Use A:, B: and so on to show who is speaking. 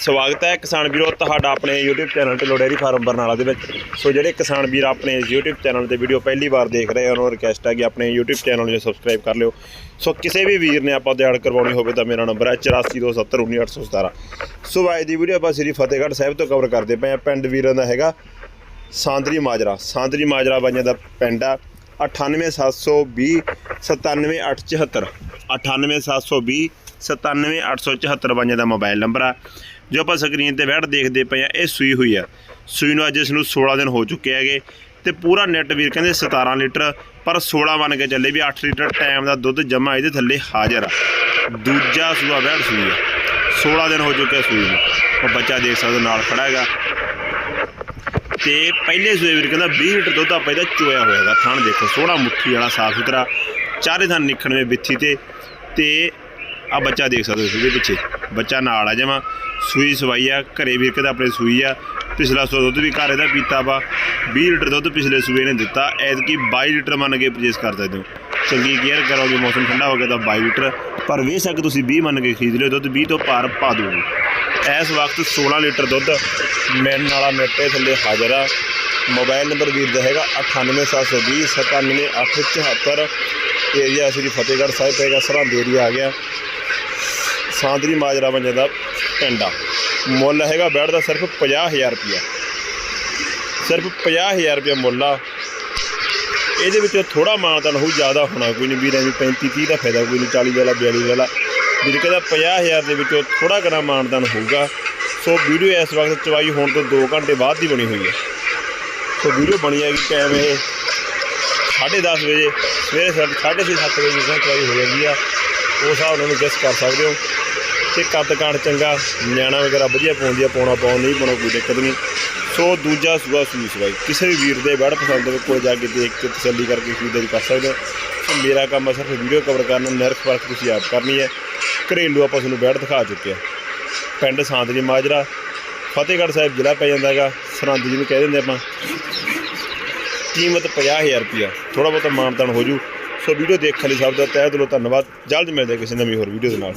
A: ਸਵਾਗਤ ਹੈ ਕਿਸਾਨ ਵੀਰੋ ਤੁਹਾਡਾ ਆਪਣੇ YouTube ਚੈਨਲ ਤੇ ਲੋਡੇਰੀ ਫਾਰਮ ਬਰਨਾਲਾ ਦੇ ਵਿੱਚ। ਸੋ ਜਿਹੜੇ ਕਿਸਾਨ ਵੀਰ ਆਪਣੇ ਇਸ YouTube ਚੈਨਲ ਤੇ ਵੀਡੀਓ ਪਹਿਲੀ ਵਾਰ ਦੇਖ ਰਹੇ ਹਨ, ਉਹਨਾਂ ਨੂੰ ਰਿਕਵੈਸਟ ਹੈ ਕਿ ਆਪਣੇ YouTube ਚੈਨਲ ਨੂੰ ਸਬਸਕ੍ਰਾਈਬ ਕਰ ਲਿਓ। ਸੋ ਕਿਸੇ ਵੀ ਵੀਰ ਨੇ ਆਪਾਂ ਦਿਹਾੜ ਕਰਵਾਉਣੀ ਹੋਵੇ ਤਾਂ ਮੇਰਾ ਨੰਬਰ ਹੈ 8427191817 ਸੋ ਅੱਜ ਦੀ ਵੀਡੀਓ ਆਪਾਂ ਸ੍ਰੀ ਫਤਿਹਗੜ੍ਹ ਸਾਹਿਬ ਤੋਂ ਕਵਰ ਕਰਦੇ ਪਏ ਆ ਪਿੰਡ ਵੀਰਾਂ ਦਾ ਹੈਗਾ ਸਾਂਦਰੀ ਮਾਜਰਾ। ਸਾਂਦਰੀ ਮਾਜਰਾ ਬਾਈਆਂ ਦਾ ਪਿੰਡ ਆ। 98720 97874 98720 97874 ਬਾਈਆਂ ਦਾ ਮੋਬਾਈਲ ਨੰਬਰ ਆ। ਜੋ ਆਪਾਂ ਸਕਰੀਨ ਤੇ ਬੈਠ ਦੇਖਦੇ ਪਏ ਆ, ਇਹ ਸੂਈ ਹੋਈ ਆ। ਸੂਈ ਨੂੰ ਅੱਜ ਇਸ ਨੂੰ 16 ਦਿਨ ਹੋ ਚੁੱਕੇ ਹੈਗੇ ਤੇ ਪੂਰਾ ਨੈਟ ਵੀਰ ਕਹਿੰਦੇ 17 ਲੀਟਰ, ਪਰ 16 ਬਣ ਕੇ ਚੱਲੇ ਵੀ 8 ਲੀਟਰ ਟਾਈਮ ਦਾ ਦੁੱਧ ਜਮਾ ਇਹਦੇ ਥੱਲੇ ਹਾਜ਼ਰ ਆ। ਦੂਜਾ ਸੂਆ ਬੈਠ ਸੂਈ ਆ। 16 ਦਿਨ ਹੋ ਚੁੱਕੇ ਸੂਈ ਨੂੰ। ਉਹ ਬੱਚਾ ਦੇਖ ਸਕਦੇ ਹੋ ਨਾਲ ਖੜਾ ਹੈਗਾ। ਤੇ ਪਹਿਲੇ ਸੂਏ ਵੀਰ ਕਹਿੰਦਾ 20 ਲੀਟਰ ਦੁੱਧ ਆਪਾਂ ਇਹਦਾ ਚੋਇਆ ਹੋਇਆ ਹੈਗਾ। ਥਣ ਦੇਖੋ, ਸੋਹਣਾ ਮੁੱਠੀ ਵਾਲਾ, ਸਾਫ਼ ਸੁਥਰਾ। ਚਾਰੇ ਥਣ ਨਿਖਣਵੇਂ ਬਿੱਥੀ ਤੇ। ਤੇ ਆ ਬੱਚਾ ਦੇਖ ਸਕਦੇ ਹੋ ਤੁਸੀਂ ਇਹਦੇ ਪਿੱਛੇ। ਬੱਚਾ ਨਾਲ ਆ ਜਾਵਾਂ ਸੂਈ ਸਵਾਈ ਆ, ਘਰੇ ਵੀਰ ਕਹਿੰਦਾ ਆਪਣੇ ਸੂਈ ਆ। ਪਿਛਲਾ ਸੂਆ ਦੁੱਧ ਵੀ ਘਰ ਇਹਦਾ ਪੀਤਾ ਵਾ। 20 ਲੀਟਰ ਦੁੱਧ ਪਿਛਲੇ ਸੂਏ ਨੇ ਦਿੱਤਾ। ਐਤਕੀ 22 ਲੀਟਰ ਮੰਨ ਕੇ ਪਰਚੇਸ ਕਰ ਸਕਦੇ ਹੋ। ਚੰਗੀ ਕੇਅਰ ਕਰੋਗੇ ਮੌਸਮ ਠੰਡਾ ਹੋ ਗਿਆ ਤਾਂ 22 ਲੀਟਰ। ਪਰ ਵੇਚ ਸਕ ਤੁਸੀਂ 20 ਮੰਨ ਕੇ ਖਰੀਦ ਲਿਓ, ਦੁੱਧ 20 ਤੋਂ ਪਾਰ ਪਾ ਦੂਗੀ ਇਸ ਵਕਤ 16 ਲੀਟਰ ਦੁੱਧ ਮੈਨ ਵਾਲਾ ਮਿੱਟੇ ਥੱਲੇ ਹਾਜ਼ਰ ਆ। ਮੋਬਾਈਲ ਨੰਬਰ ਵੀਰ ਦਾ ਹੈਗਾ 98720 97874 ਏਰੀਆ ਸ੍ਰੀ ਫਤਿਹਗੜ੍ਹ ਸਾਹਿਬ, ਪਏਗਾ ਸਰਹੰਦ ਏਰੀਆ ਆ ਗਿਆ। ਸਾਂਦਰੀ ਮਾਜਰਾ ਬੰਜੇ ਦਾ ਪਿੰਡ ਆ। ਮੁੱਲ ਹੈਗਾ ਬੈਡ ਦਾ ਸਿਰਫ 50000 ਰੁਪਿਆ ਸਿਰਫ 50000 ਰੁਪਇਆ ਮੁੱਲ ਆ। ਇਹਦੇ ਵਿੱਚੋਂ ਥੋੜਾ ਮਾਨਤਨ ਹੋ ਜ਼ਿਆਦਾ ਹੋਣਾ ਕੋਈ ਨਹੀਂ, ਵੀਰ ਐਵੇਂ 35 30 ਦਾ ਫਾਇਦਾ ਕੋਈ ਨਹੀਂ 40 ਵਾਲਾ 42 ਵਾਲਾ। ਵੀਰ ਕਹਿੰਦਾ 50000 ਦੇ ਵਿੱਚੋਂ ਥੋੜਾ ਕਰਾ ਮਾਨਤਨ ਹੋਊਗਾ। ਸੋ ਵੀਡੀਓ ਇਸ ਵਕਤ ਚਵਾਈ ਹੋਣ ਤੋਂ 2 ਘੰਟੇ ਬਾਅਦ ਦੀ ਬਣੀ ਹੋਈ ਹੈ। ਸੋ ਵੀਡੀਓ ਬਣੀ ਹੈਗੀ ਟਾਈਮ ਇਹ 10:30 ਵਜੇ, ਸਵੇਰੇ 6:30 7 ਵਜੇ ਜਿਸ ਤਰ੍ਹਾਂ ਚਵਾਈ ਹੋ ਜਾਂਦੀ ਆ। ਉਸ ਹਿਸਾਬ ਨਾਲ ਗੈਸ ਕਰ ਸਕਦੇ ਹੋ ਤੇ ਕੱਦ ਕਾਠ ਚੰਗਾ, ਨਿਆਣਾ ਵਗੈਰਾ ਵਧੀਆ ਪਾਉਂਦੀ ਆ ਪਾਉਣਾ ਪਾਉਣ ਨਹੀਂ ਪਾਉਣਾ ਕੋਈ ਦਿੱਕਤ ਨਹੀਂ। ਸੋ ਦੂਜਾ ਸੂਆ ਸੂਈ ਸਵਾਈ। ਕਿਸੇ ਵੀ ਵੀਰ ਦੇ ਬੜ ਪਸੰਦ ਹੋਵੇ, ਕੋਈ ਜਾ ਕੇ ਦੇਖ ਕੇ ਤਸੱਲੀ ਕਰਕੇ ਖਰੀਦਦਾਰੀ ਕਰ ਸਕਦੇ ਹੋ। ਸੋ ਮੇਰਾ ਕੰਮ ਆ ਸਿਰਫ ਵੀਡੀਓ ਕਵਰ ਕਰਨਾ ਨਿਰਖ ਫ਼ਰਕ ਤੁਸੀਂ ਆਪ ਕਰਨੀ ਹੈ। ਘਰੇਲੂ ਆਪਾਂ ਤੁਹਾਨੂੰ ਬੈਠ ਦਿਖਾ ਚੁੱਕੇ ਆ। ਪਿੰਡ ਸਾਂਦਰੀ ਮਾਜਰਾ, ਫਤਿਹਗੜ੍ਹ ਸਾਹਿਬ ਜ਼ਿਲ੍ਹਾ ਪੈ ਜਾਂਦਾ ਹੈਗਾ, ਸਰਹੰਦ ਜਿਹਨੂੰ ਕਹਿ ਦਿੰਦੇ ਆਪਾਂ। ਕੀਮਤ 50000 ਰੁਪਿਆ ਥੋੜਾ ਬਹੁਤਾ ਮਾਨਤਾਨ ਹੋ ਜੂ। ਸੋ ਵੀਡੀਓ ਦੇਖਣ ਲਈ ਸਭ ਦਾ ਤਹਿ ਦਿਲੋਂ ਧੰਨਵਾਦ। ਜਲਦ ਮਿਲਦੇ ਕਿਸੇ ਨਵੀਂ ਹੋਰ ਵੀਡੀਓ ਦੇ ਨਾਲ।